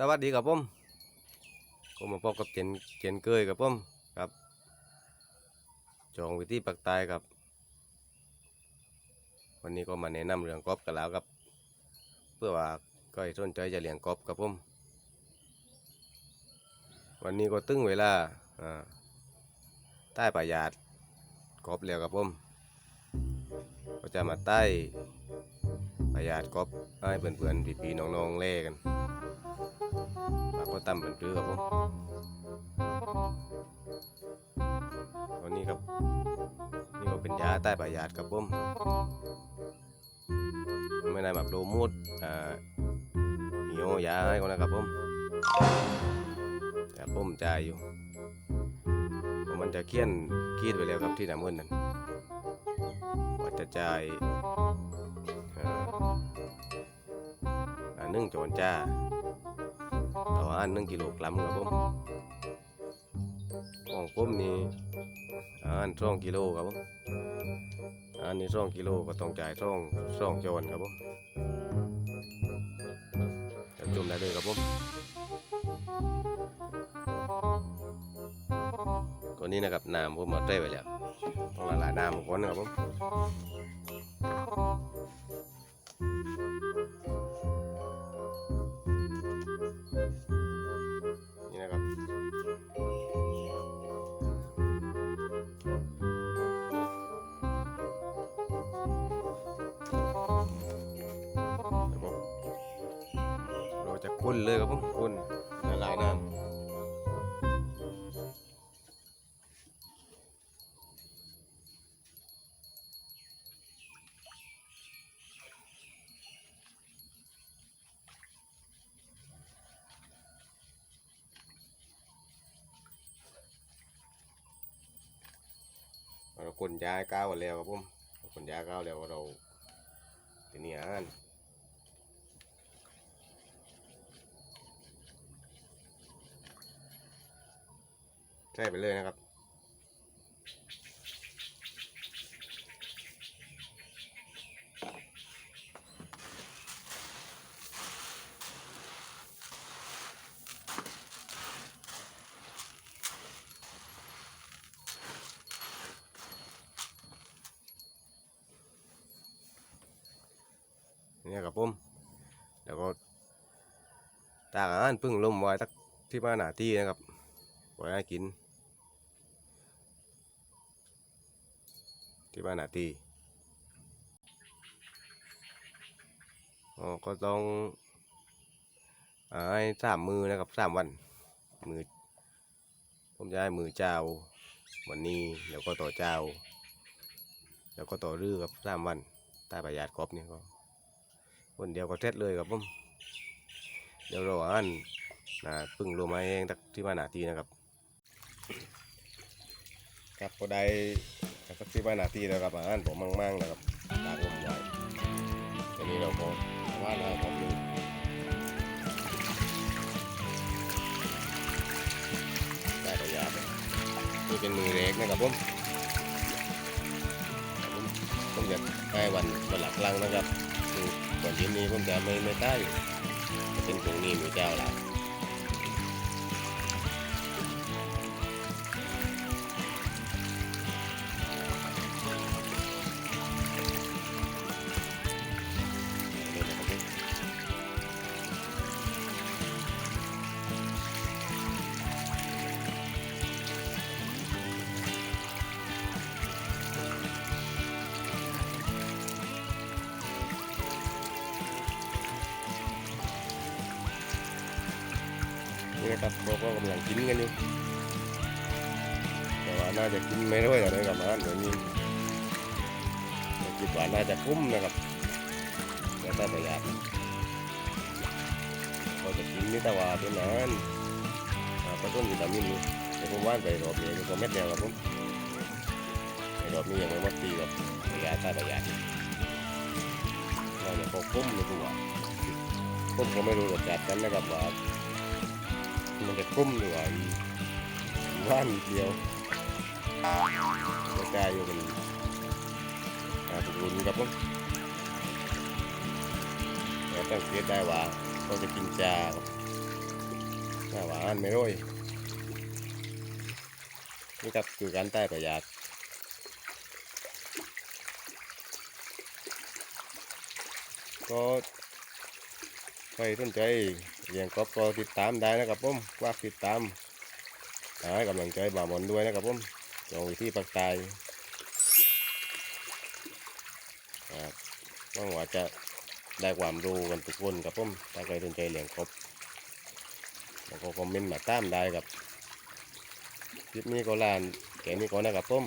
สวัสดีครับผมก็มาพบกับเจนเจนเกยกับผมครับจองวิธีปักตายครับ วันนี้ก็มาแนะนำเรื่องกอบกันแล้วครับ เพื่อว่าก็ให้สนใจจะเลี้ยงกอบกับผมวันนี้ก็ตึงเวลาอ่าใต้ป่าหยาดกอบแล้วครับผมก็จะมาใต้ ป่าหยาดกบให้เพื่อนๆพี่ๆน้องๆเล่กันปากก็ตั้มเป็นรือครับผมวันนี้ครับนี่ก็เป็นยาใต้ปลายาดครับผมไม่ได้แบบโดมูดอ่าเหี่ยวยาให้คนนะครับผมแต่ผมจ่ายอยู่มันจะเคี่ยนคีดไปแล้วครับที่หน้ำเงินนั่นว่าจะจ่าย หนึ่งโจนจ้าต่ออันหนึ่งกิโลกรัมครับผมของผมนี่อันสองกิโลครับผมอันนี้สองกิโลก็ต้องจ่ายสองสองจอนครับผมจะจุ่มได้เลยครับผมก็นี้นะครับน้ำผมมาเต้ไว้แล้วต้องละลายน้ำก่อนนะครับผม จะคุ้นเลยครับผมคุ้นละลายน้ำเราคนย้ายก้าวแล้วครับผมคนย้ายก้าวแล้วเราทีนี้อ่าน ใช่ไปเลยนะครับนี่ครับผมแล้วก็ตากอาหารพึ่งลมไว้สักที่บ้านหนาที่นะครับไว้กิน ที่บ้านนาทีก็ต้องให้สามมือนะครับสามวัน มือผมจะให้มือเจ้าวันนี้แล้วก็ต่อเจ้า แล้วก็ต่อรื้อครับสามวันใต้ประหยัดกรอบนี่ก็คนเดียวก็เสร็จเลยครับผมเดี๋ยวเราอ่านนะพึ่งลงมาเองที่บ้านหนาทีนะครับ ครับก็ได้ สักสิบห้านาทีแล้วครับอาหารผมมั่งๆนะครับตากลมไว้ทีนี้เราก็ว่าเราครับเลยได้ระยะเลยนี่เป็นมือเล็กนะครับผมครับผมผมจะให้วันวันหลักลังนะครับคือนที่นี้ผมจะไม่ไม่ได้จะเป็นตรงนี้มือเจ้าแล้ว นี่ครับเขาก็กำลังกินกันอยู่แต่ว่าน่าจะกินไม่ด้วยอะไรกับมันเดี๋ยวนี้คิดว่าน่าจะคุ้มนะครับแต่ได้ประหยัดเขาจะกินนี่แต่ว่าเป็นนั้นอ่าผสมวิตามินนี่แต่ผมว่านไปรอบนี้ก็เม็ดเดียวครับผมในรอบนี้ยังไม่หมดตีครับประหยัดได้ประหยัดเราจะพกคุ้มในตัวคุ้มก็ไม่รู้รสชาติกันนะครับว่า มันจะคุ้มหรือว่าว่านเดียวกระจายอยู่เป็นอาตุรุนครับผมเราต้องเกตได้ว่าเขาจะกินจางหน้าหวานไม่ร่อยนี่ครับคือการใต้ประหยัดก็ใครสนใจ เลี้ยงกบก็ติดตามได้นะครับผมฝากติดตามให้กำลังใจบ่าวมนด้วยนะครับผมลงวิธีปักตายครับหวังว่าจะได้ความรู้กันทุกคนครับผมถ้าใครสนใจเลี้ยงกบแล้วก็คอมเมนต์มาตามได้ครับคลิปนี้ก็ลานแค่นี้ก่อนนะครับผม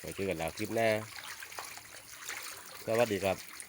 ไว้เจอกันแล้วคลิปหน้าสวัสดีครับ